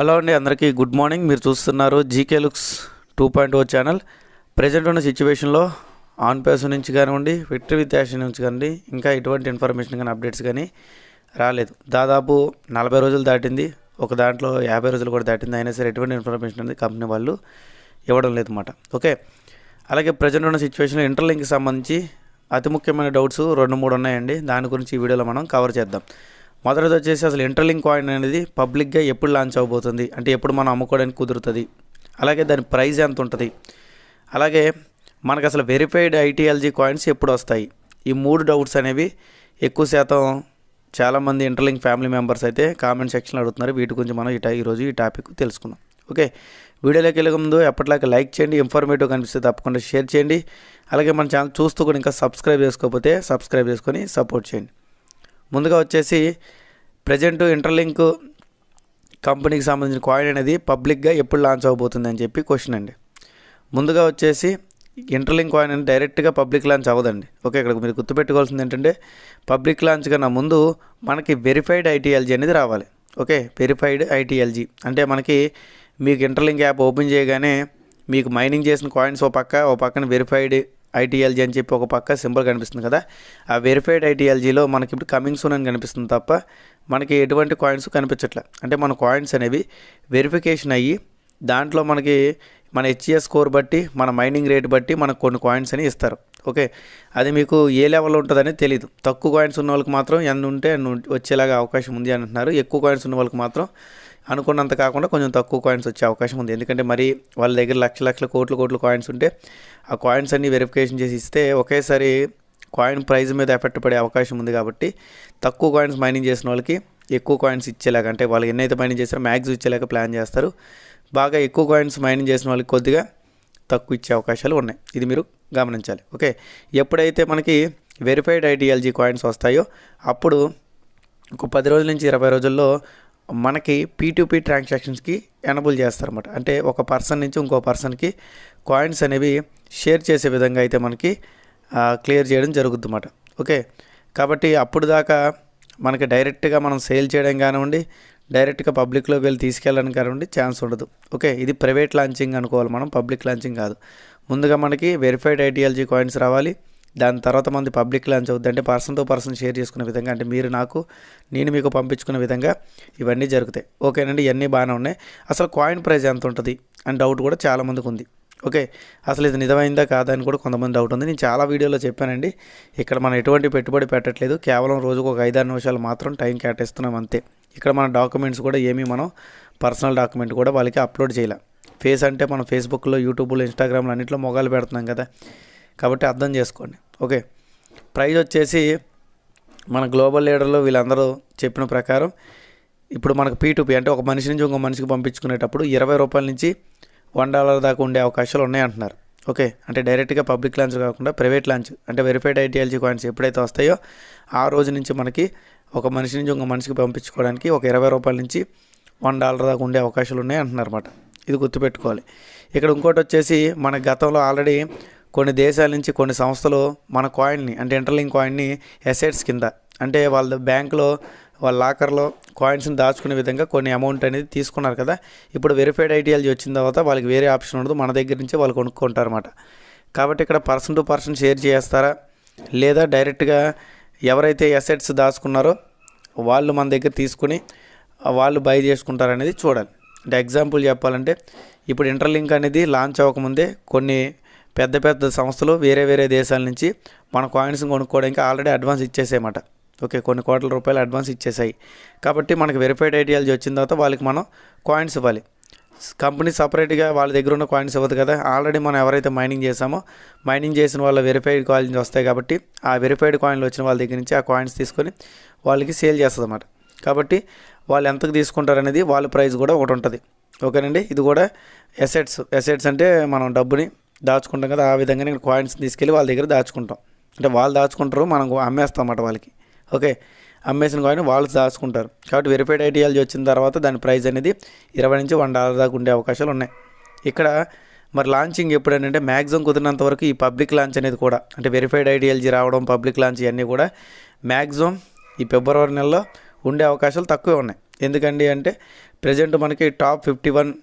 Hello అండి అందరికీ good morning. మీరు చూస్తున్నారు GK looks two point O channel. Present ఉన్న సిచ్యువేషన్లో ఆన్ పేస్ నుంచి కానివ్వండి విక్టరీ విత్ యాక్షన్ నుంచి కానివ్వండి ఇంకా ఎటువంటి ఇన్ఫర్మేషన్ కానీ అప్డేట్స్ కానీ రాలేదు. దాదాపు నలభై రోజులు దాటింది. ఒక దాంట్లో యాభై రోజులు కూడా దాటింది. అయినా సరే ఎటువంటి ఇన్ఫర్మేషన్ అనేది కంపెనీ వాళ్ళు ఇవ్వడం లేదు అనమాట ఓకే అలాగే ప్రజెంట్ ఉన్న సిచ్యువేషన్లో ఇంటర్లింక్కి సంబంధించి అతి ముఖ్యమైన డౌట్స్ రెండు మూడు ఉన్నాయండి. దాని గురించి ఈ వీడియోలో మనం కవర్ చేద్దాం. మొదటిది వచ్చేసి అసలు ఇంటర్లింక్ కాయిన్ అనేది పబ్లిక్గా ఎప్పుడు లాంచ్ అవబోతుంది? అంటే ఎప్పుడు మనం అమ్ముకోవడానికి కుదురుతుంది? అలాగే దాని ప్రైస్ ఎంత ఉంటుంది అలాగే మనకు అసలు వెరిఫైడ్ ఐటీఎల్జీ కాయిన్స్ ఎప్పుడు వస్తాయి? ఈ మూడు డౌట్స్ అనేవి ఎక్కువ శాతం చాలామంది ఇంటర్లింక్ ఫ్యామిలీ మెంబర్స్ అయితే కామెంట్ సెక్షన్లో అడుగుతున్నారు. వీటి గురించి మనం ఈ టై- ఈరోజు ఈ టాపిక్ తెలుసుకుందాం. ఓకే వీడియోలోకి వెళ్ళక ముందు ఎప్పటిలాగా లైక్ చేయండి ఇన్ఫర్మేటివ్ కనిపిస్తే తప్పకుండా షేర్ చేయండి. అలాగే మన ఛానల్ చూస్తూ కూడా ఇంకా సబ్స్క్రైబ్ చేసుకోకపోతే సబ్స్క్రైబ్ చేసుకొని సపోర్ట్ చేయండి. ముందుగా వచ్చేసి ప్రజెంట్ ఇంటర్లింక్ కంపెనీకి సంబంధించిన కాయిన్ అనేది పబ్లిక్గా ఎప్పుడు లాంచ్ అవబోతుంది అని చెప్పి క్వశ్చన్ అండి. ముందుగా వచ్చేసి ఇంటర్లింక్ కాయిన్ అనేది డైరెక్ట్గా పబ్లిక్ లాంచ్ అవ్వదండి. ఓకే ఇక్కడ మీరు గుర్తుపెట్టుకోవాల్సింది ఏంటంటే పబ్లిక్ లాంచ్ కన్నా ముందు మనకి వెరిఫైడ్ ఐటీఎల్జీ అనేది రావాలి. Okay verified ITLG. అంటే మనకి మీకు ఇంటర్లింక్ యాప్ ఓపెన్ చేయగానే మీకు మైనింగ్ చేసిన కాయిన్స్ ఓ పక్క ఓ పక్కన వెరిఫైడ్ ఐటీఎల్జీ అని చెప్పి ఒక పక్క సింబల్ కనిపిస్తుంది కదా. ఆ వెరిఫైడ్ ఐటీఎల్జీలో మనకి ఇప్పుడు కమింగ్ సూన్ అని కనిపిస్తుంది తప్ప మనకి ఎటువంటి కాయిన్స్ కనిపించట్లే. అంటే మన కాయిన్స్ అనేవి వెరిఫికేషన్ అయ్యి దాంట్లో మనకి మన హెచ్ఈఎస్ స్కోర్ బట్టి మన మైనింగ్ రేట్ బట్టి మనకు కొన్ని కాయిన్స్ అని ఇస్తారు. ఓకే అది మీకు ఏ లెవెల్లో ఉంటుందని తెలియదు తక్కువ కాయిన్స్ ఉన్న వాళ్ళకి మాత్రం ఎన్ని ఉంటే అన్ని వచ్చేలాగా అవకాశం ఉంది అని అంటున్నారు. ఎక్కువ కాయిన్స్ ఉన్న వాళ్ళకి మాత్రం అనుకున్నంత కాకుండా కొంచెం తక్కువ కాయిన్స్ వచ్చే అవకాశం ఉంది. ఎందుకంటే మరి వాళ్ళ దగ్గర లక్ష లక్షల కోట్ల కోట్ల కాయిన్స్ ఉంటే ఆ కాయిన్స్ అన్ని వెరిఫికేషన్ చేసి ఇస్తే ఒకేసారి కాయిన్ ప్రైస్ మీద ఎఫెక్ట్ పడే అవకాశం ఉంది కాబట్టి తక్కువ కాయిన్స్ మైనింగ్ చేసిన వాళ్ళకి ఎక్కువ కాయిన్స్ ఇచ్చేలాగా అంటే వాళ్ళు ఎన్నైతే మైనింగ్ చేస్తారో మ్యాక్స్ ఇచ్చేలాగా ప్లాన్ చేస్తారు. బాగా ఎక్కువ కాయిన్స్ మైనింగ్ చేసిన వాళ్ళకి కొద్దిగా తక్కువ ఇచ్చే అవకాశాలు ఉన్నాయి. ఇది మీరు గమనించాలి. ఓకే? ఎప్పుడైతే మనకి వెరిఫైడ్ ఐడియాలజీ కాయిన్స్ వస్తాయో అప్పుడు ఒక పది రోజుల నుంచి ఇరవై రోజుల్లో మనకి పీ ట్రాన్సాక్షన్స్కి ఎనబుల్ చేస్తారన్నమాట. అంటే ఒక పర్సన్ నుంచి ఇంకో పర్సన్కి కాయిన్స్ అనేవి షేర్ చేసే విధంగా అయితే మనకి క్లియర్ చేయడం జరుగుద్ది అన్నమాట ఓకే కాబట్టి అప్పుడు దాకా మనకి డైరెక్ట్గా మనం సేల్ చేయడం కానివ్వండి డైరెక్ట్గా పబ్లిక్లోకి వెళ్ళి తీసుకెళ్ళడానికి కానివ్వండి ఛాన్స్ ఉండదు. ఓకే ఇది ప్రైవేట్ లాంచింగ్ అనుకోవాలి మనం పబ్లిక్ లాంచింగ్ కాదు. ముందుగా మనకి వెరిఫైడ్ ఐడియాలజీ కాయిన్స్ రావాలి. దాని తర్వాత మంది పబ్లిక్ లాంచ్ అవుద్ది అంటే పర్సన్ టు పర్సన్ షేర్ చేసుకునే విధంగా అంటే మీరు నాకు నేను మీకు పంపించుకునే విధంగా ఇవన్నీ జరుగుతాయి. ఓకేనండి ఇవన్నీ బాగానే ఉన్నాయి. అసలు కాయిన్ ప్రైస్ ఎంత ఉంటుంది? అని డౌట్ కూడా చాలామందికి ఉంది. ఓకే అసలు ఇది నిజమైందా కాదా అని కూడా కొంతమంది డౌట్ ఉంది. నేను చాలా వీడియోలో చెప్పానండి ఇక్కడ మనం ఎటువంటి పెట్టుబడి పెట్టట్లేదు. కేవలం రోజుకు ఒక ఐదారు నిమిషాలు మాత్రం టైం కేటాయిస్తున్నాం అంతే. ఇక్కడ మన డాక్యుమెంట్స్ కూడా ఏమీ మనం పర్సనల్ డాక్యుమెంట్ కూడా వాళ్ళకి అప్లోడ్ చేయలేం. ఫేస్ అంటే మనం ఫేస్బుక్లో యూట్యూబ్లో ఇన్స్టాగ్రామ్లో అన్నింటిలో మొగాలు పెడుతున్నాం కదా. కాబట్టి అర్థం చేసుకోండి. ఓకే. ప్రైజ్ వచ్చేసి మన గ్లోబల్ లీడర్లు వీళ్ళందరూ చెప్పిన ప్రకారం ఇప్పుడు మనకు పీ పీ అంటే ఒక మనిషి నుంచి ఇంకో మనిషికి పంపించుకునేటప్పుడు ఇరవై రూపాయల నుంచి వన్ డాలర్ దాకా ఉండే అవకాశాలు ఉన్నాయంటున్నారు. ఓకే. అంటే డైరెక్ట్గా పబ్లిక్ లాంచ్ కాకుండా ప్రైవేట్ లాంచ్ అంటే వెరిఫైడ్ ఐటీఎల్జీ కాయిన్స్ ఎప్పుడైతే వస్తాయో ఆ రోజు నుంచి మనకి ఒక మనిషి నుంచి ఇంకో మనిషికి పంపించుకోవడానికి ఒక ఇరవై రూపాయల నుంచి వన్ డాలర్ దాకా ఉండే అవకాశాలు ఉన్నాయి అంటున్నారు అనమాట ఇది గుర్తుపెట్టుకోవాలి. ఇక్కడ ఇంకోటి వచ్చేసి మన గతంలో ఆల్రెడీ కొన్ని దేశాల నుంచి కొన్ని సంస్థలు మన కాయిన్ని అంటే ఇంటర్లింక్ కాయిన్ని ఎసెట్స్ కింద అంటే వాళ్ళ బ్యాంకులో వాళ్ళ లాకర్లో కాయిన్స్ని దాచుకునే విధంగా కొన్ని అమౌంట్ అనేది తీసుకున్నారు కదా. ఇప్పుడు వెరిఫైడ్ ఐడియాలజీ వచ్చిన తర్వాత వాళ్ళకి వేరే ఆప్షన్ ఉండదు. మన దగ్గర నుంచే వాళ్ళు కొనుక్కుంటారన్నమాట. కాబట్టి ఇక్కడ పర్సన్ టు పర్సన్ షేర్ చేస్తారా? లేదా డైరెక్ట్గా ఎవరైతే ఎసెట్స్ దాచుకున్నారో వాళ్ళు మన దగ్గర తీసుకుని వాళ్ళు బై చేసుకుంటారనేది చూడాలి. అంటే ఎగ్జాంపుల్ చెప్పాలంటే ఇప్పుడు ఇంటర్లింక్ అనేది లాంచ్ అవ్వకముందే కొన్ని పెద్ద పెద్ద సంస్థలు వేరే వేరే దేశాల నుంచి మన కాయిన్స్ కొనుక్కోవడానికి ఆల్రెడీ అడ్వాన్స్ ఇచ్చేసాయన్నమాట. ఓకే కొన్ని కోట్ల రూపాయలు అడ్వాన్స్ ఇచ్చేసాయి. కాబట్టి మనకి వెరిఫైడ్ ఐడియాలజీ వచ్చిన తర్వాత వాళ్ళకి మనం కాయిన్స్ ఇవ్వాలి. కంపెనీ సపరేట్గా వాళ్ళ దగ్గర ఉన్న కాయిన్స్ ఇవ్వదు కదా. ఆల్రెడీ మనం ఎవరైతే మైనింగ్ చేసామో మైనింగ్ చేసిన వాళ్ళ వెరిఫైడ్ కాయిన్స్ వస్తాయి కాబట్టి ఆ వెరిఫైడ్ కాయిన్లు వచ్చిన వాళ్ళ దగ్గర నుంచి ఆ కాయిన్స్ తీసుకొని వాళ్ళకి సేల్ చేస్తుంది అన్నమాట కాబట్టి వాళ్ళు ఎంతకు తీసుకుంటారనేది వాళ్ళ ప్రైస్ కూడా ఒకటి ఉంటుంది. ఓకేనండి? ఇది కూడా ఎసెట్స్ ఎసెట్స్ అంటే మనం డబ్బుని దాచుకుంటాం కదా ఆ విధంగా నేను కాయిన్స్ తీసుకెళ్ళి వాళ్ళ దగ్గర దాచుకుంటాం. అంటే వాళ్ళు దాచుకుంటారు మనం అమ్మేస్తాం అన్నమాట వాళ్ళకి. ఓకే? అమ్మేసిన కాయిన్ వాళ్ళు దాచుకుంటారు. కాబట్టి వెరిఫైడ్ ఐడియాలజీ వచ్చిన తర్వాత దాని ప్రైస్ అనేది ఇరవై నుంచి వన్ డాలర్ దాకా ఉండే అవకాశాలు ఉన్నాయి. ఇక్కడ మరి లాంచింగ్ ఎప్పుడంటే మ్యాక్సిమం కుదిరినంత వరకు ఈ పబ్లిక్ లాంచ్ అనేది కూడా అంటే వెరిఫైడ్ ఐడియాలజీ రావడం పబ్లిక్ లాంచ్ ఇవన్నీ కూడా మ్యాక్సిమం ఈ ఫిబ్రవరి నెలలో ఉండే అవకాశాలు తక్కువే ఉన్నాయి. ఎందుకండి అంటే ప్రజెంట్ మనకి టాప్ ఫిఫ్టీ వన్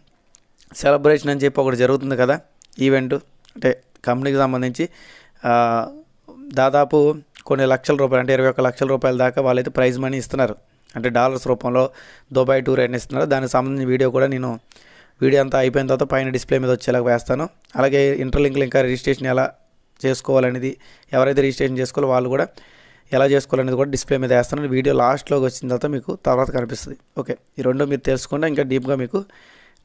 సెలబ్రేషన్ అని చెప్పి ఒకటి జరుగుతుంది కదా. ఈవెంట్ అంటే కంపెనీకి సంబంధించి దాదాపు కొన్ని లక్షల రూపాయలు అంటే ఇరవై ఒక్క లక్షల రూపాయల దాకా వాళ్ళైతే ప్రైజ్ మనీ ఇస్తున్నారు. అంటే డాలర్స్ రూపంలో దుబాయ్ టూర్ అని ఇస్తున్నారు. దానికి సంబంధించిన వీడియో కూడా నేను వీడియో అంతా అయిపోయిన తర్వాత పైన డిస్ప్లే మీద వచ్చేలాగా వేస్తాను. అలాగే ఇంటర్లింక్లు ఇంకా రిజిస్ట్రేషన్ ఎలా చేసుకోవాలనేది ఎవరైతే రిజిస్ట్రేషన్ చేసుకోవాలో వాళ్ళు కూడా ఎలా చేసుకోవాలనేది కూడా డిస్ప్లే మీద వేస్తాను. వీడియో లాస్ట్లోకి వచ్చిన తర్వాత మీకు తర్వాత కనిపిస్తుంది. ఓకే ఈ రెండు మీరు తెలుసుకుంటే ఇంకా డీప్గా మీకు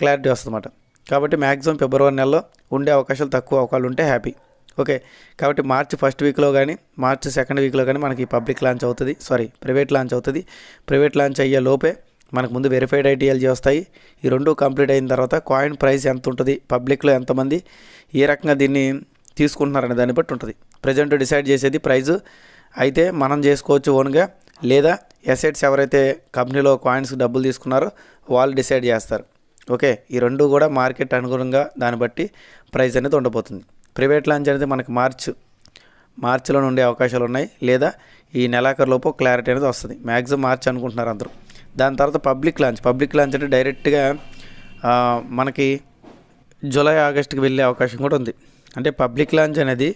క్లారిటీ వస్తుందన్నమాట. కాబట్టి మ్యాక్సిమం ఫిబ్రవరి నెలలో ఉండే అవకాశాలు తక్కువ అవకాశాలు ఉంటే హ్యాపీ ఓకే కాబట్టి మార్చి ఫస్ట్ వీక్లో కానీ మార్చి సెకండ్ వీక్లో కానీ మనకి పబ్లిక్ లాంచ్ అవుతుంది. సారీ ప్రైవేట్ లాంచ్ అవుతుంది. ప్రైవేట్ లాంచ్ అయ్యే లోపే మనకు ముందు వెరిఫైడ్ ఐటీఎల్జీ వస్తాయి. ఈ రెండు కంప్లీట్ అయిన తర్వాత కాయిన్ ప్రైస్ ఎంత ఉంటుంది? పబ్లిక్లో ఎంతమంది ఏ రకంగా దీన్ని తీసుకుంటున్నారనే దాన్ని బట్టి ఉంటుంది. ప్రజెంట్ డిసైడ్ చేసేది ప్రైజు అయితే మనం చేసుకోవచ్చు ఓన్గా లేదా ఎసెట్స్ ఎవరైతే కంపెనీలో కాయిన్స్ డబ్బులు తీసుకున్నారో వాళ్ళు డిసైడ్ చేస్తారు. ఓకే ఈ రెండు కూడా మార్కెట్ అనుగుణంగా దాన్ని బట్టి ప్రైస్ అనేది ఉండబోతుంది. ప్రైవేట్ లాంచ్ అనేది మనకు మార్చ్ మార్చిలో ఉండే అవకాశాలు ఉన్నాయి. లేదా ఈ నెలాఖరులోపు క్లారిటీ అనేది వస్తుంది. మ్యాక్సిమం మార్చ్ అనుకుంటున్నారు అందరూ. దాని తర్వాత పబ్లిక్ లాంచ్. పబ్లిక్ లాంచ్ అంటే డైరెక్ట్గా మనకి జూలై ఆగస్ట్కి వెళ్ళే అవకాశం కూడా ఉంది. అంటే పబ్లిక్ లాంచ్ అనేది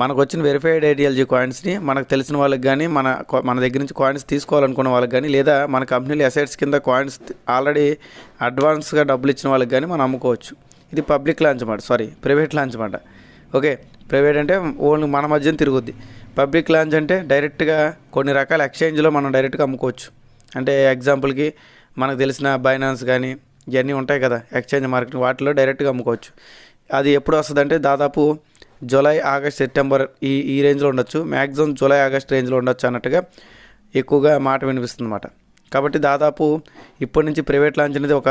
మనకు వచ్చిన వెరిఫైడ్ ఐడియాలజీ కాయిన్స్ని మనకు తెలిసిన వాళ్ళకి కానీ మన మన దగ్గర నుంచి కాయిన్స్ తీసుకోవాలనుకున్న వాళ్ళకి కానీ లేదా మన కంపెనీలు అసెట్స్ కింద కాయిన్స్ ఆల్రెడీ అడ్వాన్స్గా డబ్బులు ఇచ్చిన వాళ్ళకి కానీ మనం అమ్ముకోవచ్చు. ఇది పబ్లిక్ లాంచ్ అన్నమాట సారీ ప్రైవేట్ లాంచ్ అన్నమాట ఓకే ప్రైవేట్ అంటే ఓన్లీ మన మధ్యన తిరుగుద్ది. పబ్లిక్ లాంచ్ అంటే డైరెక్ట్గా కొన్ని రకాల ఎక్స్చేంజ్లో మనం డైరెక్ట్గా అమ్ముకోవచ్చు. అంటే ఎగ్జాంపుల్కి మనకు తెలిసిన బైనాన్స్ కానీ ఇవన్నీ ఉంటాయి కదా ఎక్స్చేంజ్ మార్కెట్ వాటిలో డైరెక్ట్గా అమ్ముకోవచ్చు. అది ఎప్పుడు వస్తుందంటే దాదాపు జూలై ఆగస్ట్ సెప్టెంబర్ ఈ ఈ రేంజ్లో ఉండొచ్చు. మ్యాక్సిమం జూలై ఆగస్ట్ రేంజ్లో ఉండొచ్చు అన్నట్టుగా ఎక్కువగా మాట వినిపిస్తుంది అన్నమాట కాబట్టి దాదాపు ఇప్పటి నుంచి ప్రైవేట్ లాంచ్ అనేది ఒక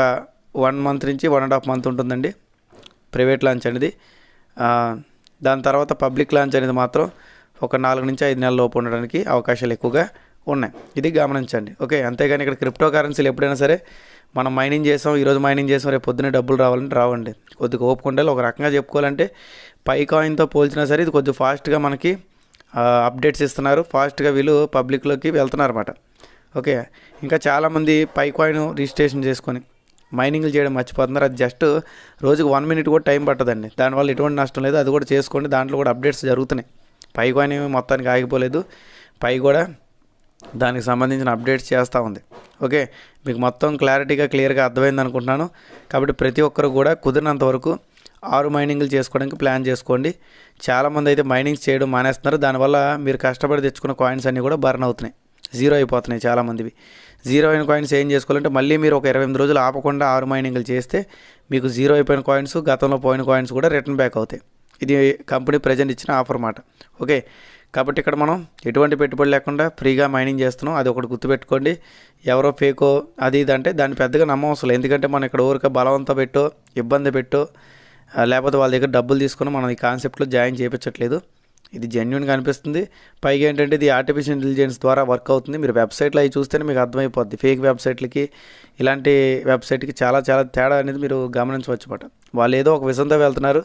వన్ మంత్ నుంచి వన్ అండ్ హాఫ్ మంత్ ఉంటుందండి ప్రైవేట్ లాంచ్ అనేది. దాని తర్వాత పబ్లిక్ లాంచ్ అనేది మాత్రం ఒక నాలుగు నుంచి ఐదు నెలల లోపు ఉండడానికి అవకాశాలు ఎక్కువగా ఉన్నాయి. ఇది గమనించండి. ఓకే అంతేగాని ఇక్కడ క్రిప్టో కరెన్సీలు ఎప్పుడైనా సరే మనం మైనింగ్ చేసాం ఈరోజు మైనింగ్ చేసాం రేపు పొద్దున్నే డబ్బులు రావాలంటే రావండి. కొద్దిగా ఓపుకుండాలి ఒక రకంగా చెప్పుకోవాలంటే పై కాయిన్తో పోల్చినా సరే ఇది కొద్దిగా ఫాస్ట్గా మనకి అప్డేట్స్ ఇస్తున్నారు. ఫాస్ట్గా వీళ్ళు పబ్లిక్లోకి వెళ్తున్నారు అనమాట ఓకే ఇంకా చాలామంది పై కాయిన్ రిజిస్ట్రేషన్ చేసుకొని మైనింగ్లు చేయడం మర్చిపోతున్నారు. అది జస్ట్ రోజుకు వన్ మినిట్ కూడా టైం పట్టదండి. దానివల్ల ఎటువంటి నష్టం లేదు. అది కూడా చేసుకోండి. దాంట్లో కూడా అప్డేట్స్ జరుగుతున్నాయి. పై కాయిన్ ఏమీ మొత్తానికి ఆగిపోలేదు. పై కూడా దానికి సంబంధించిన అప్డేట్స్ చేస్తూ ఉంది. ఓకే? మీకు మొత్తం క్లారిటీగా క్లియర్గా అర్థమైంది అనుకుంటున్నాను. కాబట్టి ప్రతి ఒక్కరు కూడా కుదిరినంత వరకు ఆరు మైనింగ్లు చేసుకోవడానికి ప్లాన్ చేసుకోండి. చాలామంది అయితే మైనింగ్స్ చేయడం మానేస్తున్నారు. దానివల్ల మీరు కష్టపడి తెచ్చుకున్న కాయిన్స్ అన్నీ కూడా బర్న్ అవుతున్నాయి. జీరో అయిపోతున్నాయి చాలామందివి. జీరో అయిన కాయిన్స్ ఏం చేసుకోవాలంటే మళ్ళీ మీరు ఒక ఇరవై ఎనిమిది రోజులు ఆపకుండా ఆరు మైనింగ్లు చేస్తే మీకు జీరో అయిపోయిన కాయిన్స్ గతంలో పోయిన కాయిన్స్ కూడా రిటర్న్ బ్యాక్ అవుతాయి. ఇది కంపెనీ ప్రజెంట్ ఇచ్చిన ఆఫర్ మాట. ఓకే? కాబట్టి ఇక్కడ మనం ఎటువంటి పెట్టుబడి లేకుండా ఫ్రీగా మైనింగ్ చేస్తున్నాం. అది ఒకటి గుర్తుపెట్టుకోండి. ఎవరో ఫేకో అది ఇది అంటే దాన్ని పెద్దగా నమ్మవసరం ఎందుకంటే మనం ఇక్కడ ఊరికే బలవంతం పెట్టో ఇబ్బంది పెట్టో లేకపోతే వాళ్ళ దగ్గర డబ్బులు తీసుకుని మనం ఈ కాన్సెప్ట్లో జాయిన్ చేయించట్లేదు. ఇది జెన్యున్గా అనిపిస్తుంది. పైగా ఏంటంటే ఇది ఆర్టిఫిషియల్ ఇంటెలిజెన్స్ ద్వారా వర్క్ అవుతుంది. మీరు వెబ్సైట్లో అవి చూస్తేనే మీకు అర్థమైపోద్ది. ఫేక్ వెబ్సైట్లకి ఇలాంటి వెబ్సైట్కి చాలా చాలా తేడా అనేది మీరు గమనించవచ్చు అన్నమాట. వాళ్ళు ఏదో ఒక విషయంతో వెళ్తున్నారు.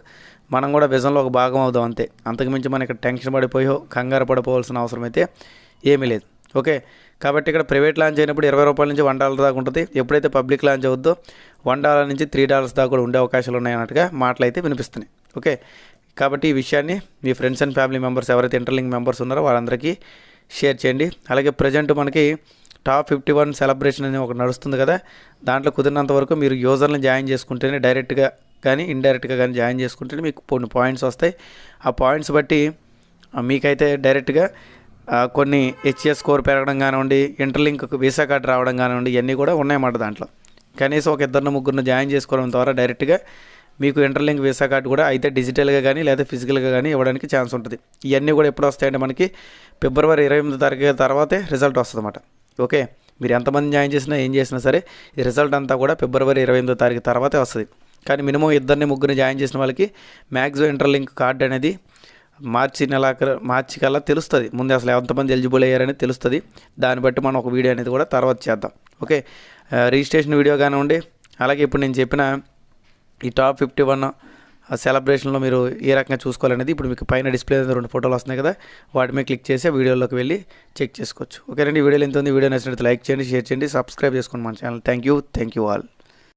మనం కూడా విజన్లో ఒక భాగం అవుదాం అంతే. అంతకుమించి మనం ఇక్కడ టెన్షన్ పడిపోయో కంగారు పడిపోవాల్సిన అవసరం అయితే ఏమీ లేదు. ఓకే? కాబట్టి ఇక్కడ ప్రైవేట్ లాంచ్ అయినప్పుడు ఇరవై రూపాయల నుంచి వన్ డాలర్ దాకా ఉంటుంది. ఎప్పుడైతే పబ్లిక్ లాంచ్ అవుద్దో వన్ డాలర్ నుంచి త్రీ డాలర్స్ దాకా కూడా ఉండే అవకాశాలు ఉన్నాయన్నట్టుగా మాటలు అయితే వినిపిస్తున్నాయి. ఓకే? కాబట్టి ఈ విషయాన్ని మీ ఫ్రెండ్స్ అండ్ ఫ్యామిలీ మెంబర్స్ ఎవరైతే ఇంటర్లింక్ మెంబర్స్ ఉన్నారో వాళ్ళందరికీ షేర్ చేయండి. అలాగే ప్రజెంట్ మనకి టాప్ ఫిఫ్టీ వన్ సెలబ్రేషన్ అని ఒకటి నడుస్తుంది కదా. దాంట్లో కుదిరినంత వరకు మీరు యూజర్ని జాయిన్ చేసుకుంటేనే డైరెక్ట్గా కానీ ఇండైరెక్ట్గా కానీ జాయిన్ చేసుకుంటే మీకు కొన్ని పాయింట్స్ వస్తాయి. ఆ పాయింట్స్ బట్టి మీకైతే డైరెక్ట్గా కొన్ని హెచ్ఎస్ స్కోర్ పెరగడం కానివ్వండి ఇంటర్లింక్ వీసా కార్డు రావడం కానివ్వండి ఇవన్నీ కూడా ఉన్నాయన్నమాట దాంట్లో. కనీసం ఒక ఇద్దరిని ముగ్గురిని జాయిన్ చేసుకోవడం ద్వారా డైరెక్ట్గా మీకు ఇంటర్లింక్ వీసా కార్డు కూడా అయితే డిజిటల్గా కానీ లేదా ఫిజికల్గా కానీ ఇవ్వడానికి ఛాన్స్ ఉంటుంది. ఇవన్నీ కూడా ఎప్పుడు వస్తాయంటే మనకి ఫిబ్రవరి ఇరవై ఎనిమిది తారీఖు తర్వాతే రిజల్ట్ వస్తుంది అన్నమాట ఓకే? మీరు ఎంతమంది జాయిన్ చేసినా ఏం చేసినా సరే ఈ రిజల్ట్ అంతా కూడా ఫిబ్రవరి ఇరవై ఎనిమిదో తారీఖు తర్వాతే వస్తుంది. కానీ మినిమం ఇద్దరిని ముగ్గురిని జాయిన్ చేసిన వాళ్ళకి మ్యాక్సిమం ఇంటర్లింక్ కార్డు అనేది మార్చి నెల మార్చి కల్లా తెలుస్తుంది. ముందు అసలు ఎంతమంది ఎలిజిబుల్ అయ్యారని తెలుస్తుంది. దాన్ని బట్టి మనం ఒక వీడియో అనేది కూడా తర్వాత చేద్దాం. ఓకే? రిజిస్ట్రేషన్ వీడియో కానివ్వండి అలాగే ఇప్పుడు నేను చెప్పిన ఈ టాప్ ఫిఫ్టీ వన్ సెలబ్రేషన్లో మీరు ఏ రకంగా చూసుకోవాలనేది ఇప్పుడు మీకు పైన డిస్ప్లే రెండు ఫోటోలు వస్తున్నాయి కదా వాటి మీద క్లిక్ చేసి ఆ వీడియోలోకి వెళ్ళి చెక్ చేసుకోవచ్చు. ఓకేనండి? వీడియోలు వీడియోలో ఎంత ఉంది? వీడియో నచ్చినట్టు లైక్ చేయండి షేర్ చేయండి సబ్స్క్రైబ్ చేసుకోండి మన channel. Thank you. Thank you all.